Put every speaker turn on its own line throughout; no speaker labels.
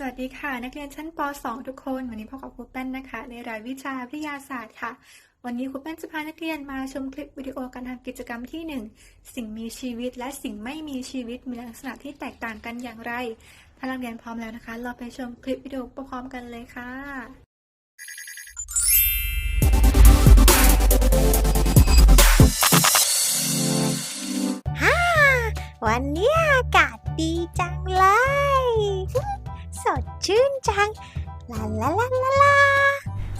สวัสดีค่ะ นักเรียนชั้นป .2 ทุกคน วันนี้พบกับครูแป้นนะคะ ในรายวิชาวิทยาศาสตร์ค่ะ วันนี้ครูแป้นจะพานักเรียนมาชมคลิปวิดีโอการทำกิจกรรมที่ 1 สิ่งมีชีวิตและสิ่งไม่มีชีวิตมีลักษณะที่แตกต่างกันอย่างไร ถ้านักเรียนพร้อมแล้วนะคะ เราไปชมคลิปวิดีโอพร้อมกันเลยค่ะ
ฮ่าวันนี้อากาศดีจังเลย สดชื่นจัง ลาลาลาลาลา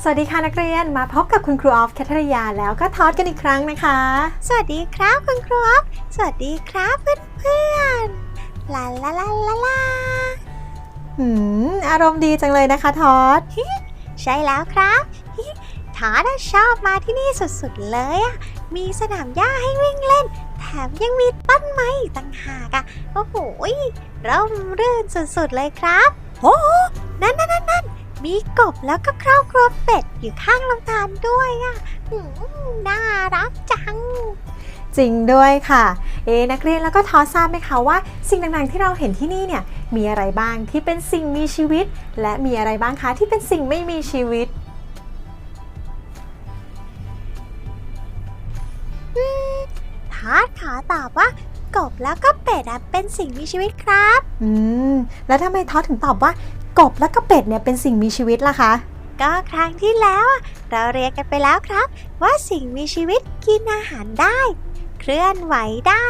สวัสดีค่ะนักเรียนมาพบกับคุณครูออฟแคทริยาแล้วก็ทอดกันอีกครั้งนะคะ
สวัสดีครับคุณครูอ๊อฟสวัสดีครับเพื่อนๆลาลาลาลาลา
หืมอารมณ์ดีจังเลยนะคะทอด
ใช่แล้วครับทาดชอบมาที่นี่สุดๆเลยอะมีสนามหญ้าให้วิ่งเล่น แถมยังมีต้นไม้อีกต่างหากอะโอ้โหยร่มรื่นสุดๆเลยครับ โอ้โหนั่นนั่นนั่นนั่นมีกบแล้วก็ครอบครัวเป็ดอยู่ข้างลำธารด้วยอะหืมน่ารักจัง
จริงด้วยค่ะ เอะนักเรียนแล้วก็ทอดทราบไหมคะว่า สิ่งต่างๆที่เราเห็นที่นี่เนี่ยมีอะไรบ้างที่เป็นสิ่งมีชีวิต และมีอะไรบ้างคะที่เป็นสิ่งไม่มีชีวิต
ทาร์ตขอตอบว่า กบแล้วก็เป็ดอะเป็นสิ่งมีชีวิตครับ
อืม แล้วทำไมทอดถึงตอบว่ากบและก็เป็ดเนี่ยเป็นสิ่งมีชีวิตล่ะคะ
ก็ครั้งที่แล้วอะเราเรียนกันไปแล้วครับ ว่าสิ่งมีชีวิตกินอาหารได้ เคลื่อนไหวได้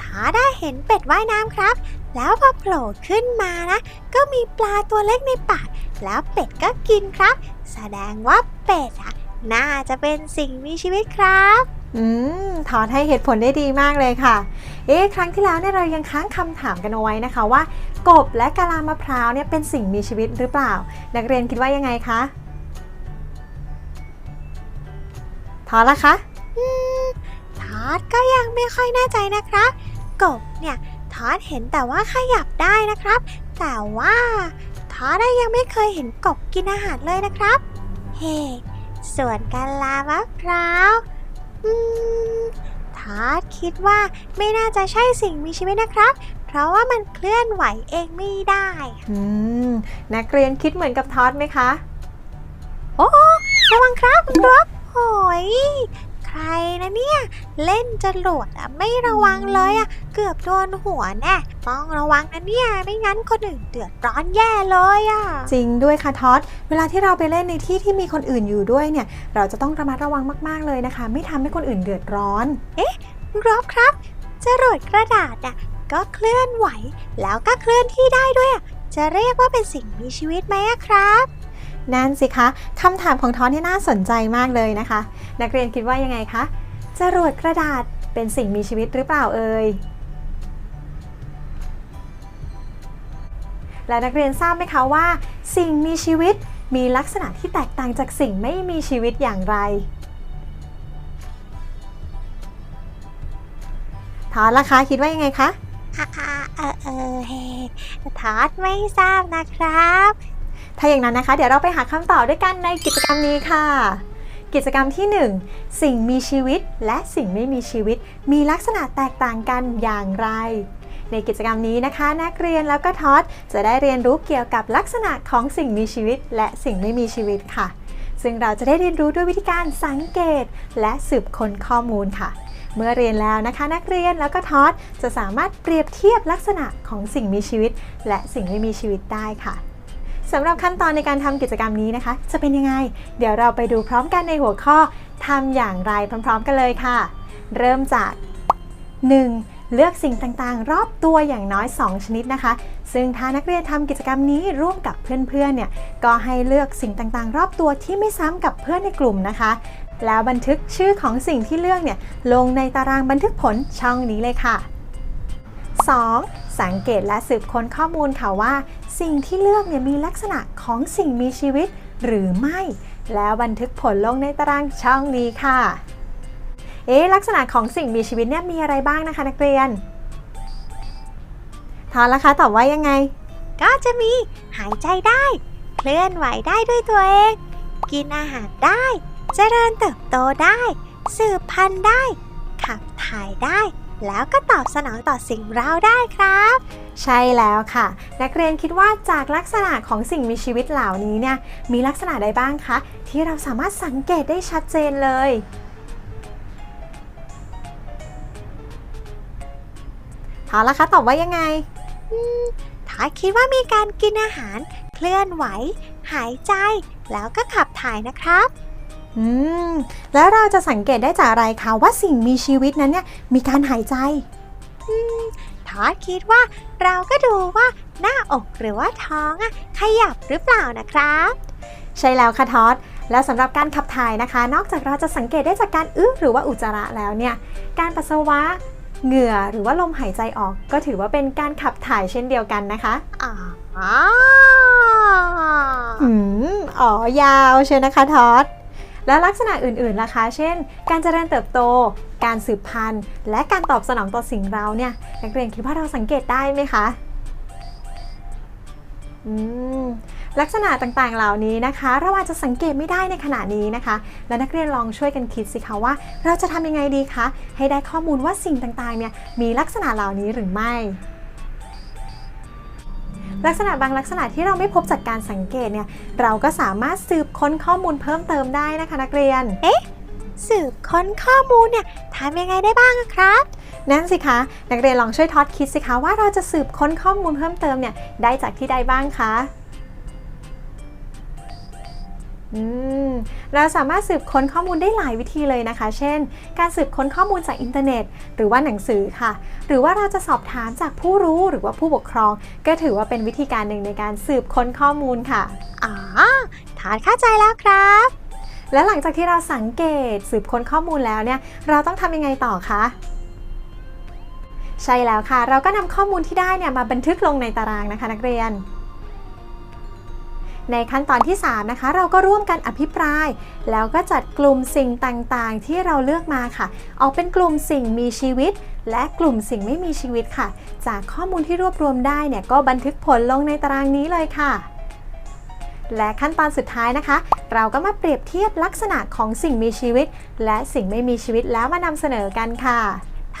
ถาได้เห็นเป็ดว่ายน้ำครับ แล้วพอโผล่ขึ้นมานะ ก็มีปลาตัวเล็กในปาก แล้วเป็ดก็กินครับ แสดงว่าเป็ดอะน่าจะเป็นสิ่งมีชีวิตครับ
อืมทอดให้เหตุผลได้ดีมากเลยค่ะ เอ๊ะ ครั้งที่แล้วเนี่ยเรายังค้างคำถามกันเอาไว้นะคะว่า กบและกะลามะพร้าวเนี่ยเป็นสิ่งมีชีวิตหรือเปล่า นักเรียนคิดว่ายังไงคะทอดละคะ
ทอดก็ยังไม่ค่อยแน่ใจนะครับ กบเนี่ยทอดเห็นแต่ว่าขยับได้นะครับ แต่ว่าทอดได้ยังไม่เคยเห็นกบกินอาหารเลยนะครับ เฮ้ส่วนกาลามะพร้าว อืมทอดคิดว่าไม่น่าจะใช่สิ่งมีชีวิตนะครับ เพราะว่ามันเคลื่อนไหวเองไม่ได้
อืม นักเรียนคิดเหมือนกับทอดไหมคะ
โอ้ระวังครับคุณครับโหยใคร นะเนี่ย เล่นจรวดอะไม่ระวังเลยอะเกือบโดนหัวแน่ต้องระวังนะเนี่ย ไม่งั้นคนอื่นเดือดร้อนแย่เลยอะ
จริงด้วยค่ะทอดเวลาที่เราไปเล่นในที่ที่มีคนอื่นอยู่ด้วยเนี่ย เราจะต้องระมัดระวังมากๆเลยนะคะ ไม่ทำให้คนอื่นเดือดร้อน
คุณรอบครับจรวดกระดาษอะก็เคลื่อนไหว แล้วก็เคลื่อนที่ได้ด้วยอะจะเรียกว่าเป็นสิ่งมีชีวิตไหมอะครับ
นั่นสิคะคำถามของท้อนนี่น่าสนใจมากเลยนะคะ นักเรียนคิดว่ายังไงคะจรวดกระดาษเป็นสิ่งมีชีวิตหรือเปล่าเอ่ยและนักเรียนทราบไหมคะว่า สิ่งมีชีวิตมีลักษณะที่แตกต่างจากสิ่งไม่มีชีวิตอย่างไรทอนล่ะคะคิดว่ายังไงคะ
อ่าเออเออทอดไม่ทราบนะครับ
ถ้าอย่างนั้นนะคะ เดี๋ยวเราไปหาคำตอบด้วยกันในกิจกรรมนี้ค่ะ กิจกรรมที่ 1 สิ่งมีชีวิตและสิ่งไม่มีชีวิต มีลักษณะแตกต่างกันอย่างไร ในกิจกรรมนี้นะคะ นักเรียนแล้วก็ทอดจะได้เรียนรู้เกี่ยวกับลักษณะของสิ่งมีชีวิต และสิ่งไม่มีชีวิตค่ะ ซึ่งเราจะได้เรียนรู้ด้วยวิธีการสังเกต และสืบค้นข้อมูลค่ะเมื่อเรียนแล้วนะคะ นักเรียนแล้วก็ทอดจะสามารถเปรียบเทียบลักษณะของสิ่งมีชีวิต และสิ่งไม่มีชีวิตได้ค่ะ สำหรับขั้นตอนในการทำกิจกรรมนี้นะคะ จะเป็นยังไง เดี๋ยวเราไปดูพร้อมกันในหัวข้อทำอย่างไรพร้อม ๆ กันเลยค่ะ เริ่มจาก 1. เลือกสิ่งต่างๆ รอบตัวอย่างน้อย 2 ชนิดนะคะ ซึ่งถ้านักเรียนทำกิจกรรมนี้ร่วมกับเพื่อนๆเนี่ยก็ให้เลือกสิ่งต่างๆ รอบตัวที่ไม่ซ้ำกับเพื่อนในกลุ่มนะคะ แล้วบันทึกชื่อของสิ่งที่เลือกเนี่ยลงในตารางบันทึกผลช่องนี้เลยค่ะ 2. สังเกตและสืบค้นข้อมูลค่ะว่า สิ่งที่เลือกเนี่ยมีลักษณะของสิ่งมีชีวิตหรือไม่ แล้วบันทึกผลลงในตารางช่องนี้ค่ะ เอ๊ลักษณะของสิ่งมีชีวิตเนี่ยมีอะไรบ้างนะคะนักเรียนทอนละคะตอบว่ายังไง
ก็จะมีหายใจได้ เคลื่อนไหวได้ด้วยตัวเอง กินอาหารได้ เจริญเติบโตได้ สืบพันธุ์ได้ ขับถ่ายได้ แล้วก็ตอบสนองต่อสิ่งเราได้ครับ
ใช่แล้วค่ะ นักเรียนคิดว่าจากลักษณะของสิ่งมีชีวิตเหล่านี้เนี่ยมีลักษณะใดบ้างคะ ที่เราสามารถสังเกตได้ชัดเจนเลย เอาละคะตอบว่ายังไง
ถ้าคิดว่ามีการกินอาหาร เคลื่อนไหว หายใจ แล้วก็ขับถ่ายนะครับ
อืมแล้วเราจะสังเกตได้จากอะไรคะว่าสิ่งมีชีวิตนั้นเนี่ยมีการหายใจ
ทอดคิดว่าเราก็ดูว่าหน้าอกหรือว่าท้องอะขยับหรือเปล่านะครับ
ใช่แล้วค่ะทอดแล้วสำหรับการขับถ่ายนะคะ นอกจากเราจะสังเกตได้จากการอึหรือว่าอุจจาระแล้วเนี่ยการปัสสาวะเหงื่อหรือว่าลมหายใจออก ก็ถือว่าเป็นการขับถ่ายเช่นเดียวกันนะคะ
อ๋อ
อืมอ๋อยาวเชียวนะคะทอด แล้วลักษณะอื่นๆล่ะคะ เช่น การเจริญเติบโต การสืบพันธุ์ และการตอบสนองต่อสิ่งเราเนี่ยนักเรียนคิดว่าเราสังเกตได้ไหมคะอืมลักษณะต่างๆ เหล่านี้นะคะ เราอาจจะสังเกตไม่ได้ในขณะนี้นะคะ และนักเรียนลองช่วยกันคิดสิคะว่า เราจะทำยังไงดีคะ ให้ได้ข้อมูลว่าสิ่งต่างๆ เนี่ยมีลักษณะเหล่านี้หรือไม่ ลักษณะบางลักษณะที่เราไม่พบจากการสังเกตเนี่ยเราก็สามารถสืบค้นข้อมูลเพิ่มเติมได้นะคะนักเรียน
สืบค้นข้อมูลเนี่ยทำยังไงได้บ้างอะครับ
นั่นสิคะ นักเรียนลองช่วยทอดคิดสิคะว่าเราจะสืบค้นข้อมูลเพิ่มเติมเนี่ยได้จากที่ใดบ้างคะอืม เราสามารถสืบค้นข้อมูลได้หลายวิธีเลยนะคะ เช่น การสืบค้นข้อมูลจากอินเทอร์เน็ต หรือว่าหนังสือค่ะ หรือว่าเราจะสอบถามจากผู้รู้หรือว่าผู้ปกครอง ก็ถือว่าเป็นวิธีการหนึ่งในการสืบค้นข้อมูลค่ะ
อ๋อทอดเข้าใจแล้วครับ
และหลังจากที่เราสังเกตสืบค้นข้อมูลแล้วเนี่ย เราต้องทำยังไงต่อคะใช่แล้วค่ะ เราก็นำข้อมูลที่ได้เนี่ยมาบันทึกลงในตารางนะคะนักเรียน ในขั้นตอนที่ 3 นะคะ เราก็ร่วมกันอภิปราย แล้วก็จัดกลุ่มสิ่งต่างๆ ที่เราเลือกมาค่ะ ออกเป็นกลุ่มสิ่งมีชีวิต และกลุ่มสิ่งไม่มีชีวิตค่ะ จากข้อมูลที่รวบรวมได้เนี่ยก็บันทึกผลลงในตารางนี้เลยค่ะ และขั้นตอนสุดท้ายนะคะ เราก็มาเปรียบเทียบลักษณะของสิ่งมีชีวิต และสิ่งไม่มีชีวิตแล้วมานำเสนอกันค่ะ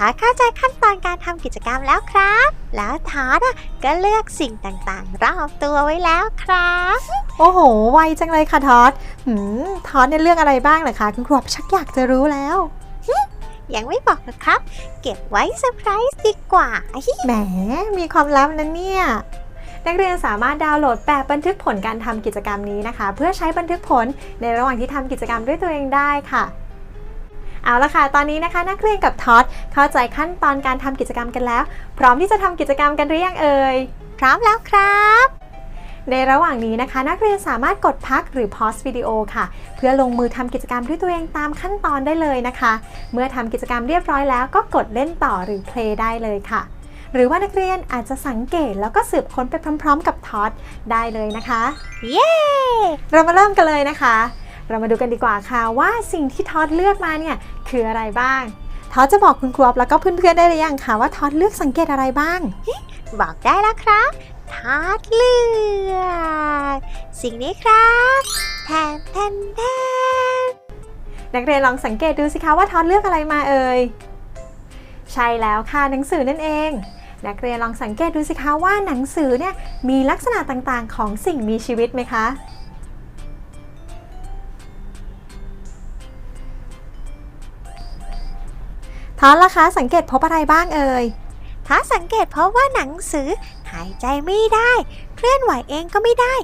ทอดเข้าใจขั้นตอนการทำกิจกรรมแล้วครับ แล้วทอดอะก็เลือกสิ่งต่างๆ รอบตัวไว้แล้วครับ
โอ้โห ไวจังเลยค่ะทอดหืมทอดเนี่ยเลือกอะไรบ้างเหรอคะคุณครูชักอยากจะรู้แล้ว
ยังไม่บอกนะครับ เก็บไว้เซอร์ไพรส์ดีกว่า
แหม มีความลับนะเนี่ย นักเรียนสามารถดาวน์โหลดแบบบันทึกผลการทำกิจกรรมนี้นะคะ เพื่อใช้บันทึกผลในระหว่างที่ทำกิจกรรมด้วยตัวเองได้ค่ะ เอาละค่ะ ตอนนี้นะคะนักเรียนกับทอดเข้าใจขั้นตอนการทำกิจกรรมกันแล้ว พร้อมที่จะทำกิจกรรมกันหรือยังเอ่ย
พร้อมแล้วครับ
ในระหว่างนี้นะคะ นักเรียนสามารถกดพักหรือ pause วิดีโอค่ะ เพื่อลงมือทำกิจกรรมด้วยตัวเองตามขั้นตอนได้เลยนะคะ เมื่อทำกิจกรรมเรียบร้อยแล้ว ก็กดเล่นต่อหรือ play ได้เลยค่ะ หรือว่านักเรียนอาจจะสังเกตแล้วก็สืบค้นไปพร้อม ๆ กับทอดได้เลยนะคะ
เย้
เรามาเริ่มกันเลยนะคะ เรามาดูกันดีกว่าค่ะว่าสิ่งที่ทอดเลือกมาเนี่ยคืออะไรบ้างทอดจะบอกคุณครูและก็เพื่อนๆได้หรือยังคะว่าทอดเลือกสังเกตอะไรบ้าง
บอกได้แล้วครับทอดเลือกสิ่งนี้ครับแทนแทนแทน
นักเรียนลองสังเกตดูสิคะว่าทอดเลือกอะไรมาเอ่ยใช่แล้วค่ะหนังสือนั่นเองนักเรียนลองสังเกตดูสิคะว่าหนังสือเนี่ยมีลักษณะต่างๆ ของสิ่งมีชีวิตไหมคะ ทอนล่ะคะ สังเกตพบอะไรบ้างเอ่ย
ถ้าสังเกตเพราะว่าหนังสือหายใจไม่ได้ เคลื่อนไหวเองก็ไม่ได้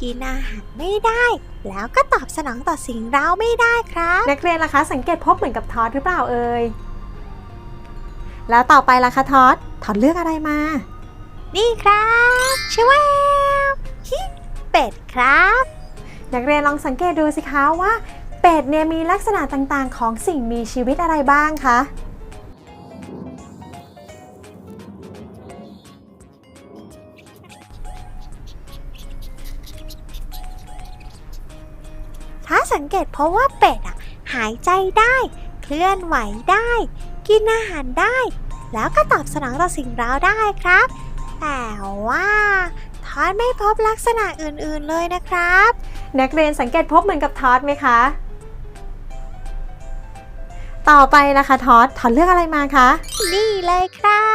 กินอาหารไม่ได้ แล้วก็ตอบสนองต่อสิ่งเราไม่ได้ครับ
นักเรียนล่ะคะ สังเกตพบเหมือนกับทอดหรือเปล่าเอ่ยแล้วต่อไปล่ะคะทอดทอดเลือกอะไรมา
นี่ครับชวบฮิเป็ดครับ
นักเรียนลองสังเกตดูสิคะว่า เป็ดเนี่ยมีลักษณะต่างๆ ของสิ่งมีชีวิตอะไรบ้างคะ
ถ้าสังเกตเพราะว่าเป็ดอะ หายใจได้ เคลื่อนไหวได้ กินอาหารได้ แล้วก็ตอบสนองต่อสิ่งเราได้ครับ แต่ว่าทอดไม่พบลักษณะอื่นๆเลยนะครับ
นักเรียนสังเกตพบเหมือนกับทอดไหมคะ ต่อไปนะคะทอดทอดเลือกอะไรมาคะ
นี่เลยครั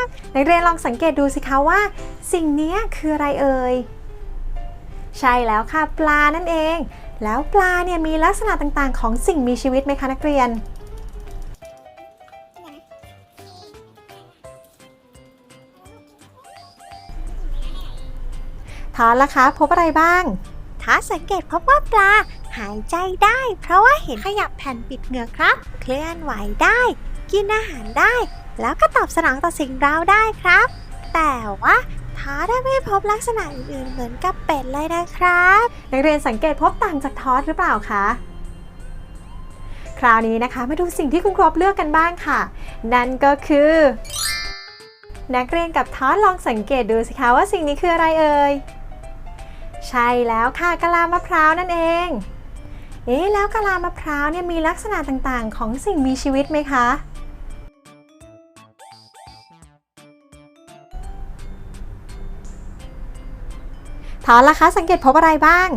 บ
นักเรียนลองสังเกตดูสิคะว่า สิ่งเนี้ยคืออะไรเอ่ยใช่แล้วค่ะ ปลานั่นเอง แล้วปลาเนี่ยมีลักษณะต่างๆ ของสิ่งมีชีวิตไหมคะนักเรียนทานละคะพบอะไรบ้าง
ถ้าสังเกตพบว่าปลาหายใจได้ เพราะว่าเห็นขยับแผ่นปิดเหงือกครับ เคลื่อนไหวได้ กินอาหารได้ แล้วก็ตอบสนองต่อสิ่งเร้าได้ครับ แต่ว่า ท้าได้ไม่พบลักษณะอื่นๆเหมือนกับเป็ดเลยนะครับ
นักเรียนสังเกตพบต่างจากทอสหรือเปล่าคะคราวนี้นะคะมาดูสิ่งที่คุณครบเลือกกันบ้างค่ะ นั่นก็คือ นักเรียนกับทอสลองสังเกตดูสิคะว่าสิ่งนี้คืออะไรเอ่ยใช่แล้วค่ะกะลามะพร้าวนั่นเอง เอ๊ะแล้วกะลามะพร้าวเนี่ยมีลักษณะต่างๆ ของสิ่งมีชีวิตไหมคะ ทอสล่ะคะ สังเกตพบอะไรบ้าง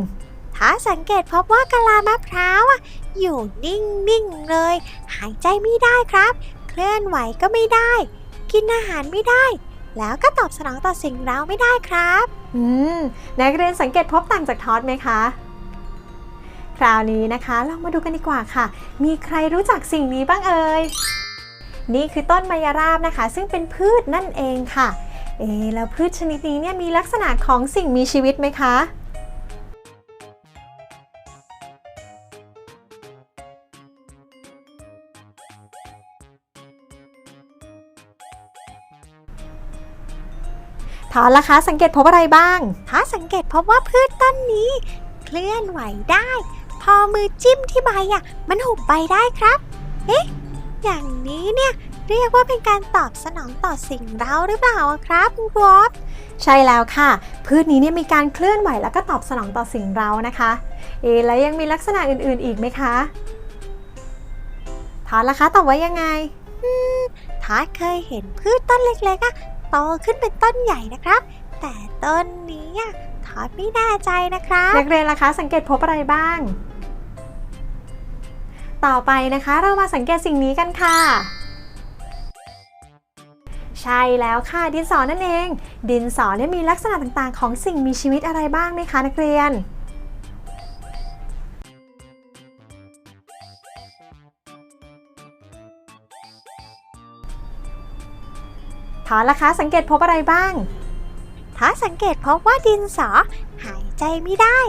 ถ้าสังเกตพบว่ากะลามะพร้าวอะอยู่นิ่งๆเลย หายใจไม่ได้ครับ เคลื่อนไหวก็ไม่ได้ กินอาหารไม่ได้ แล้วก็ตอบสนองต่อสิ่งเร้าไม่ได้ครับ
อืมนักเรียนสังเกตพบต่างจากทอสไหมคะคราวนี้นะคะลองมาดูกันดีกว่าค่ะ มีใครรู้จักสิ่งนี้บ้างเอ่ย นี่คือต้นมายราบนะคะ ซึ่งเป็นพืชนั่นเองค่ะ เอแล้วพืชชนิดนี้เนี่ยมีลักษณะของสิ่งมีชีวิตไหมคะ ทอนละคะสังเกตพบอะไรบ้าง
ถ้าสังเกตพบว่าพืชต้นนี้ เคลื่อนไหวได้ พอมือจิ้มที่ใบอะ มันหุบใบได้ครับ เอ๊ะ อย่างนี้เนี่ย เรียกว่าเป็นการตอบสนองต่อสิ่งเร้าหรือเปล่าครับคุณครบ
ใช่แล้วค่ะ พืชนี้เนี่ยมีการเคลื่อนไหวแล้วก็ตอบสนองต่อสิ่งเร้านะคะ เอแล้วยังมีลักษณะอื่น ๆ อีกไหมคะทอนล่ะคะตอบว่ายังไง
ถ้าเคยเห็นพืชต้นเล็กๆอะโตขึ้นเป็นต้นใหญ่นะครับ แต่ต้นนี้อะทอดไม่แน่ใจนะครับ
นักเรียนล่ะคะ สังเกตพบอะไรบ้าง ต่อไปนะคะเรามาสังเกตสิ่งนี้กันค่ะ ใช่แล้วค่ะดินสอนั่นเอง ดินสอเนี่ยมีลักษณะต่างๆ ของสิ่งมีชีวิตอะไรบ้างไหมคะนักเรียน ถอนละคะสังเกตพบอะไรบ้าง
ถ้าสังเกตพบว่าดินสอ หายใจไม่ได้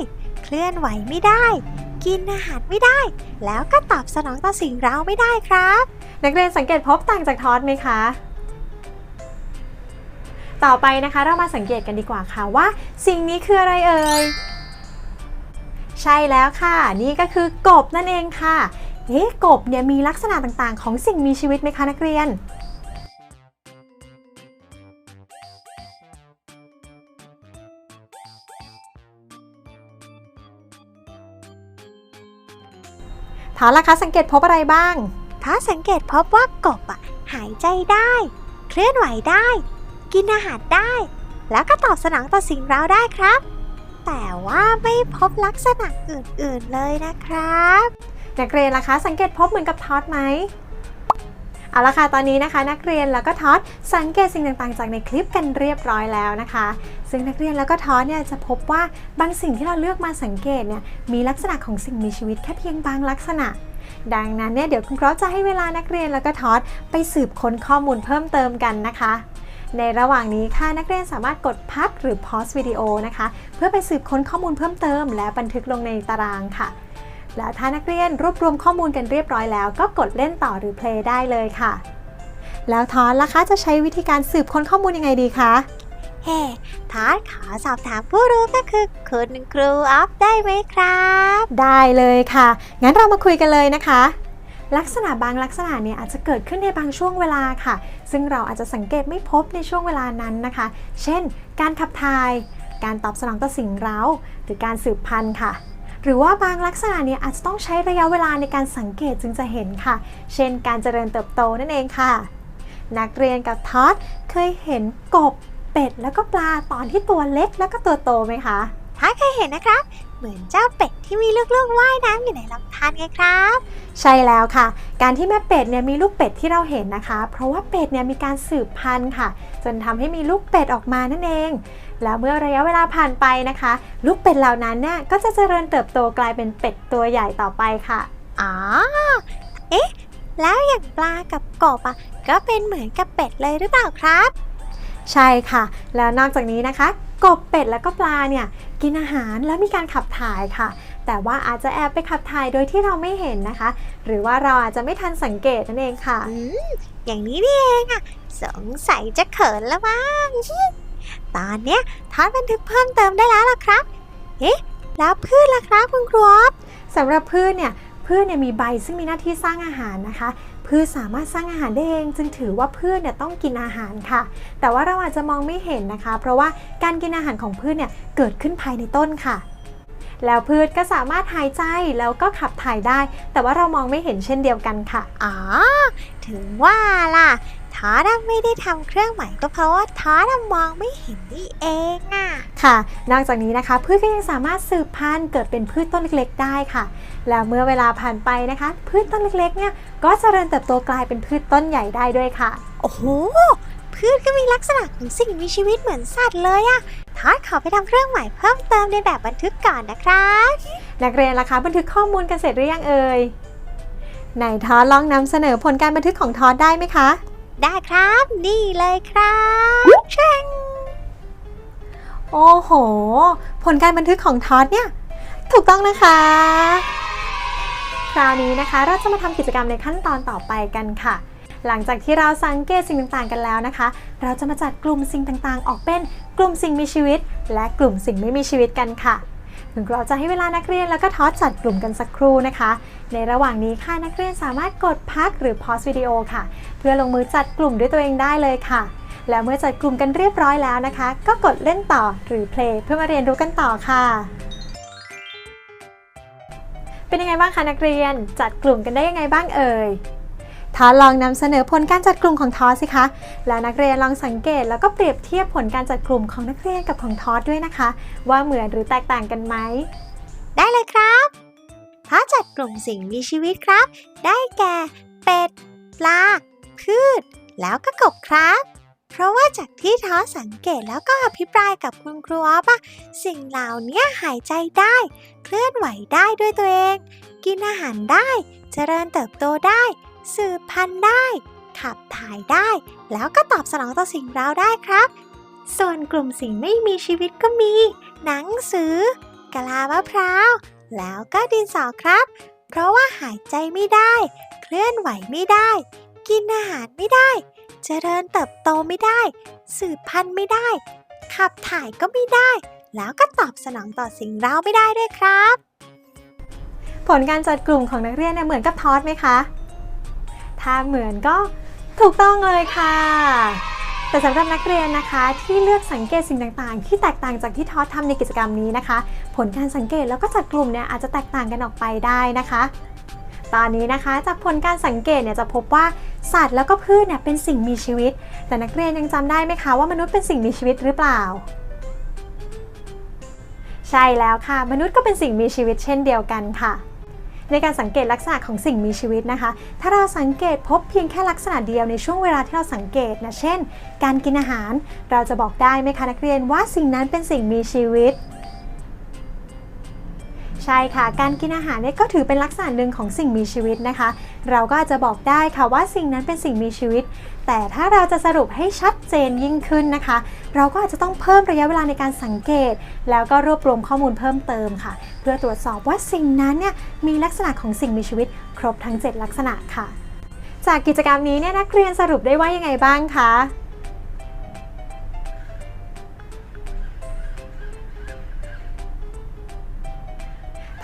เคลื่อนไหวไม่ได้ กินอาหารไม่ได้ แล้วก็ตอบสนองต่อสิ่งเร้าไม่ได้ครับ
นักเรียนสังเกตพบต่างจากทอสไหมคะ ต่อไปนะคะเรามาสังเกตกันดีกว่าค่ะว่า สิ่งนี้คืออะไรเอ่ย ใช่แล้วค่ะ นี่ก็คือกบนั่นเองค่ะเอ๊ะกบเนี่ยมีลักษณะต่างๆ ของสิ่งมีชีวิตไหมคะนักเรียนถามล่ะคะสังเกตพบอะไรบ้าง
ถ้าสังเกตพบว่ากบอะหายใจได้ เคลื่อนไหวได้ กินอาหารได้ แล้วก็ตอบสนองต่อสิ่งเร้าได้ครับ แต่ว่าไม่พบลักษณะอื่นๆเลยนะครับ
นักเรียนล่ะคะ สังเกตพบเหมือนกับทอดไหมเอาละค่ะ ตอนนี้นะคะ นักเรียนแล้วก็ทอดสังเกตสิ่งต่างๆ จากในคลิปกันเรียบร้อยแล้วนะคะ ซึ่งนักเรียนแล้วก็ทอดเนี่ยจะพบว่าบางสิ่งที่เราเลือกมาสังเกตเนี่ยมีลักษณะของสิ่งมีชีวิตแค่เพียงบางลักษณะ ดังนั้นเนี่ยเดี๋ยวคุณครูจะให้เวลานักเรียนแล้วก็ทอดไปสืบค้นข้อมูลเพิ่มเติมกันนะคะ ในระหว่างนี้ค่ะนักเรียนสามารถกดพักหรือ pause วิดีโอนะคะ เพื่อไปสืบค้นข้อมูลเพิ่มเติม และบันทึกลงในตารางค่ะ แล้วถ้านักเรียนรวบรวมข้อมูลกันเรียบร้อยแล้ว ก็กดเล่นต่อหรือ play ได้เลยค่ะ แล้วทอนล่ะคะจะใช้วิธีการสืบค้นข้อมูลยังไงดีคะ
เฮ้ทอดขอสอบถามผู้รู้ก็คือคุณครูออฟได้ไหมครับ
ได้เลยค่ะ งั้นเรามาคุยกันเลยนะคะ ลักษณะบางลักษณะเนี่ยอาจจะเกิดขึ้นในบางช่วงเวลาค่ะ ซึ่งเราอาจจะสังเกตไม่พบในช่วงเวลานั้นนะคะ เช่น การขับถ่าย การตอบสนองต่อสิ่งเร้า หรือการสืบพันธุ์ค่ะ หรือว่าบางลักษณะเนี่ยอาจจะต้องใช้ระยะเวลาในการสังเกตจึงจะเห็นค่ะ เช่น การเจริญเติบโตนั่นเองค่ะ นักเรียนกับทอดเคยเห็นกบเป็ดแล้วก็ปลาตอนที่ตัวเล็กแล้วก็ตัวโตไหมคะ
ถ้าเคยเห็นนะครับ เหมือนเจ้าเป็ดที่มีลูกๆว่ายน้ำอยู่ในลำธารไงครับ
ใช่แล้วค่ะ การที่แม่เป็ดเนี่ยมีลูกเป็ดที่เราเห็นนะคะ เพราะว่าเป็ดเนี่ยมีการสืบพันธุ์ค่ะ จนทำให้มีลูกเป็ดออกมานั่นเอง แล้วเมื่อระยะเวลาผ่านไปนะคะ ลูกเป็ดเหล่านั้นเนี่ยก็จะเจริญเติบโตกลายเป็นเป็ดตัวใหญ่ต่อไปค่ะ
อ๋อเอ๊ะ แล้วอย่างปลากับกบอะก็เป็นเหมือนกับเป็ดเลยหรือเปล่าครับ
ใช่ค่ะ แล้วนอกจากนี้นะคะ กบเป็ดแล้วก็ปลาเนี่ยกินอาหารแล้วมีการขับถ่ายค่ะ แต่ว่าอาจจะแอบไปขับถ่ายโดยที่เราไม่เห็นนะคะ หรือว่าเราอาจจะไม่ทันสังเกตนั่นเองค่ะ
อืมอย่างนี้นี่เองอะสงสัยจะเขินแล้วมั้งตอนเนี้ยทอดบันทึกเพิ่มเติมได้แล้วล่ะครับเอ๊ะแล้วพืชล่ะครับคุณครูอ๊อฟ
สำหรับพืชเนี่ยพืชเนี่ยมีใบซึ่งมีหน้าที่สร้างอาหารนะคะ พืชสามารถสร้างอาหารได้เอง จึงถือว่าพืชเนี่ยต้องกินอาหารค่ะ แต่ว่าเราอาจจะมองไม่เห็นนะคะ เพราะว่าการกินอาหารของพืชเนี่ยเกิดขึ้นภายในต้นค่ะ แล้วพืชก็สามารถหายใจแล้วก็ขับถ่ายได้ แต่ว่าเรามองไม่เห็นเช่นเดียวกันค่ะ
อ๋อ ถึงว่าล่ะท้อดไม่ได้ทำเครื่องหมายก็เพราะว่าท้อดมองไม่เห็นนี่เองอะ
ค่ะ นอกจากนี้นะคะพืชก็ยังสามารถสืบพันธุ์เกิดเป็นพืชต้นเล็กๆ ได้ค่ะ แล้วเมื่อเวลาผ่านไปนะคะ พืชต้นเล็กๆ เนี่ยก็เจริญเติบโตกลายเป็นพืชต้นใหญ่ได้ด้วยค่ะ
โอ้โห พืชก็มีลักษณะของสิ่งมีชีวิตเหมือนสัตว์เลยอะทอดขอไปทำเครื่องหมายเพิ่มเติมในแบบบันทึกก่อนนะครับ
นักเรียนล่ะคะบันทึกข้อมูลกันเสร็จหรือยังเอ่ยไหนทอดลองนำเสนอผลการบันทึกของทอดได้ไหมคะ
ได้ครับ นี่เลยครับแช่ง
โอ้โห ผลการบันทึกของทอดเนี่ย ถูกต้องนะคะ คราวนี้นะคะเราจะมาทำกิจกรรมในขั้นตอนต่อไปกันค่ะ หลังจากที่เราสังเกตสิ่งต่างๆกันแล้วนะคะ เราจะมาจัดกลุ่มสิ่งต่างๆ ออกเป็นกลุ่มสิ่งมีชีวิต และกลุ่มสิ่งไม่มีชีวิตกันค่ะถึงเราจะให้เวลานักเรียนแล้วก็ทอดจัดกลุ่มกันสักครู่นะคะ ในระหว่างนี้ค่ะนักเรียนสามารถกดพักหรือพอสวิดีโอค่ะ เพื่อลงมือจัดกลุ่มด้วยตัวเองได้เลยค่ะ แล้วเมื่อจัดกลุ่มกันเรียบร้อยแล้วนะคะ ก็กดเล่นต่อหรือ play เพื่อมาเรียนรู้กันต่อค่ะ เป็นยังไงบ้างคะนักเรียน จัดกลุ่มกันได้ยังไงบ้างเอ่ยทอลองนำเสนอผลการจัดกลุ่มของทอสิคะ แล้วนักเรียนลองสังเกตแล้วก็เปรียบเทียบผลการจัดกลุ่มของนักเรียนกับของทอสด้วยนะคะ ว่าเหมือนหรือแตกต่างกันไหม
ได้เลยครับทอดจัดกลุ่มสิ่งมีชีวิตครับ ได้แก่ เป็ด ปลา พืช แล้วก็กบครับ เพราะว่าจากที่ท้อสังเกตแล้วก็อภิปรายกับคุณครูอ๊อฟอะสิ่งเหล่านี้หายใจได้ เคลื่อนไหวได้ด้วยตัวเอง กินอาหารได้ เจริญเติบโตได้ สืบพันธุ์ได้ ขับถ่ายได้ แล้วก็ตอบสนองต่อสิ่งเราได้ครับ ส่วนกลุ่มสิ่งไม่มีชีวิตก็มี หนังสือกะลามะพร้าว แล้วก็ดินสอครับ เพราะว่าหายใจไม่ได้ เคลื่อนไหวไม่ได้ กินอาหารไม่ได้ เจริญเติบโตไม่ได้ สืบพันธุ์ไม่ได้ ขับถ่ายก็ไม่ได้ แล้วก็ตอบสนองต่อสิ่งเราไม่ได้ด้วยครับ
ผลการจัดกลุ่มของนักเรียนเนี่ยเหมือนกับทอสไหมคะ ถ้าเหมือนก็ถูกต้องเลยค่ะ แต่สำหรับนักเรียนนะคะ ที่เลือกสังเกตสิ่งต่างๆ ที่แตกต่างจากที่ทอสทำในกิจกรรมนี้นะคะ ผลการสังเกตแล้วก็จัดกลุ่มเนี่ยอาจจะแตกต่างกันออกไปได้นะคะ ตอนนี้นะคะจากผลการสังเกตเนี่ยจะพบว่า สัตว์แล้วก็พืชเนี่ยเป็นสิ่งมีชีวิต แต่นักเรียนยังจำได้ไหมคะว่ามนุษย์เป็นสิ่งมีชีวิตหรือเปล่า ใช่แล้วค่ะ มนุษย์ก็เป็นสิ่งมีชีวิตเช่นเดียวกันค่ะ ในการสังเกตลักษณะของสิ่งมีชีวิตนะคะ ถ้าเราสังเกตพบเพียงแค่ลักษณะเดียวในช่วงเวลาที่เราสังเกตนะเช่น การกินอาหาร เราจะบอกได้ไหมคะนักเรียนว่าสิ่งนั้นเป็นสิ่งมีชีวิต ใช่ค่ะ การกินอาหารเนี่ยก็ถือเป็นลักษณะหนึ่งของสิ่งมีชีวิตนะคะ เราก็อาจจะบอกได้ค่ะว่าสิ่งนั้นเป็นสิ่งมีชีวิต แต่ถ้าเราจะสรุปให้ชัดเจนยิ่งขึ้นนะคะ เราก็อาจจะต้องเพิ่มระยะเวลาในการสังเกต แล้วก็รวบรวมข้อมูลเพิ่มเติมค่ะ เพื่อตรวจสอบว่าสิ่งนั้นเนี่ยมีลักษณะของสิ่งมีชีวิต ครบทั้ง 7 ลักษณะค่ะ จากกิจกรรมนี้เนี่ยนักเรียนสรุปได้ว่ายังไงบ้างคะ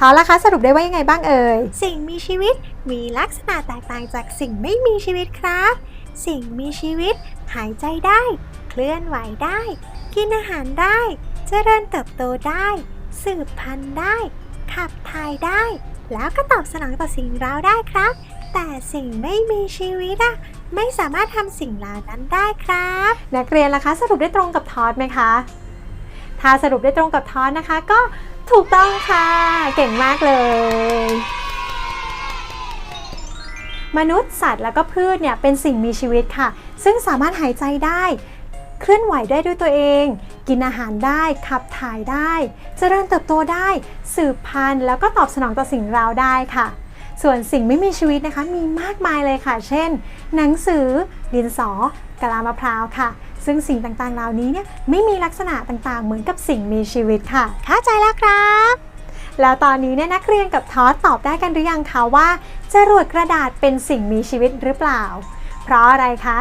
ทอละคะสรุปได้ว่ายังไงบ้างเอ่ย
สิ่งมีชีวิตมีลักษณะแตกต่างจากสิ่งไม่มีชีวิตครับ สิ่งมีชีวิต หายใจได้ เคลื่อนไหวได้ กินอาหารได้ เจริญเติบโตได้ สืบพันธุ์ได้ ขับถ่ายได้ แล้วก็ตอบสนองต่อสิ่งเราได้ครับ แต่สิ่งไม่มีชีวิตอะไม่สามารถทำสิ่งเหล่านั้นได้ครับ
นักเรียนล่ะคะ สรุปได้ตรงกับทอสไหมคะ ถ้าสรุปได้ตรงกับทอสนะคะ ก็ ถูกต้องค่ะ เก่งมากเลย มนุษย์สัตว์แล้วก็พืชเนี่ยเป็นสิ่งมีชีวิตค่ะ ซึ่งสามารถหายใจได้ เคลื่อนไหวได้ด้วยตัวเอง กินอาหารได้ขับถ่ายได้ เจริญเติบโตได้ สืบพันธุ์แล้วก็ตอบสนองต่อสิ่งเราได้ค่ะส่วนสิ่งไม่มีชีวิตนะคะมีมากมายเลยค่ะ เช่น หนังสือ ดินสอกะลามะพร้าวค่ะ ซึ่งสิ่งต่างๆ เหล่านี้เนี่ยไม่มีลักษณะต่างๆ เหมือนกับสิ่งมีชีวิตค่ะ
เข้าใจแล้วครับ
แล้วตอนนี้เนี่ยนักเรียนกับทอสตอบได้กันหรือยังคะว่าจรวดกระดาษเป็นสิ่งมีชีวิตหรือเปล่า เพราะอะไรคะ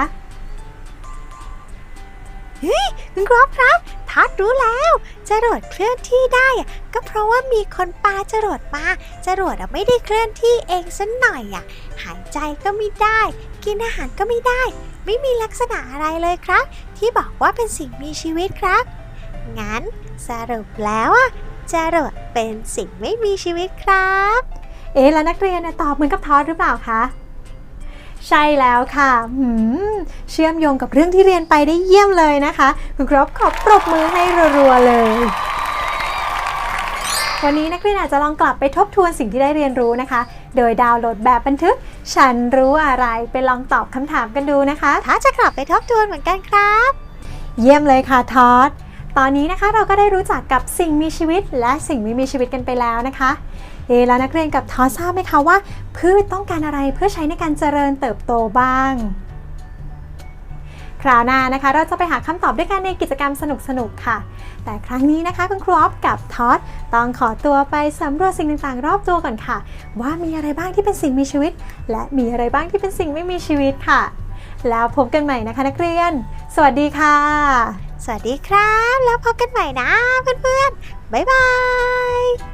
คุณครอบครับทัดรู้แล้วจรวดเคลื่อนที่ได้ ก็เพราะว่ามีคนปาจรวดมาจรวดไม่ได้เคลื่อนที่เองสักหน่อยอะหายใจก็ไม่ได้ กินอาหารก็ไม่ได้ ไม่มีลักษณะอะไรเลยครับ ที่บอกว่าเป็นสิ่งมีชีวิตครับ งั้นสรุปแล้วอะจรวดเป็นสิ่งไม่มีชีวิตครับ
เอ๊แล้วนักเรียนตอบเหมือนกับทอสหรือเปล่าคะใช่แล้วค่ะหืมเชื่อมโยงกับเรื่องที่เรียนไปได้เยี่ยมเลยนะคะ คุณครบขอปรบมือให้รัวๆเลย วันนี้นักเรียนอาจจะลองกลับไปทบทวนสิ่งที่ได้เรียนรู้นะคะ โดยดาวน์โหลดแบบบันทึก ฉันรู้อะไรไปลองตอบคำถามกันดูนะคะ
ถ้าจะกลับไปทบทวนเหมือนกันครับ
เยี่ยมเลยค่ะทอดตอนนี้นะคะเราก็ได้รู้จักกับสิ่งมีชีวิตและสิ่งไม่มีชีวิตกันไปแล้วนะคะ เอะแล้วนักเรียนกับทอทราบไหมคะว่า พืชต้องการอะไรเพื่อใช้ในการเจริญเติบโตบ้าง คราวหน้านะคะ เราจะไปหาคำตอบด้วยกันในกิจกรรมสนุกๆค่ะ แต่ครั้งนี้นะคะคุณครูออฟกับทอดต้องขอตัวไปสำรวจสิ่งต่างๆ รอบตัวก่อนค่ะ ว่ามีอะไรบ้างที่เป็นสิ่งมีชีวิต และมีอะไรบ้างที่เป็นสิ่งไม่มีชีวิตค่ะ แล้วพบกันใหม่นะคะนักเรียน สวัสดีค่ะ
สวัสดีครับ แล้วพบกันใหม่นะเพื่อนๆบ๊ายบาย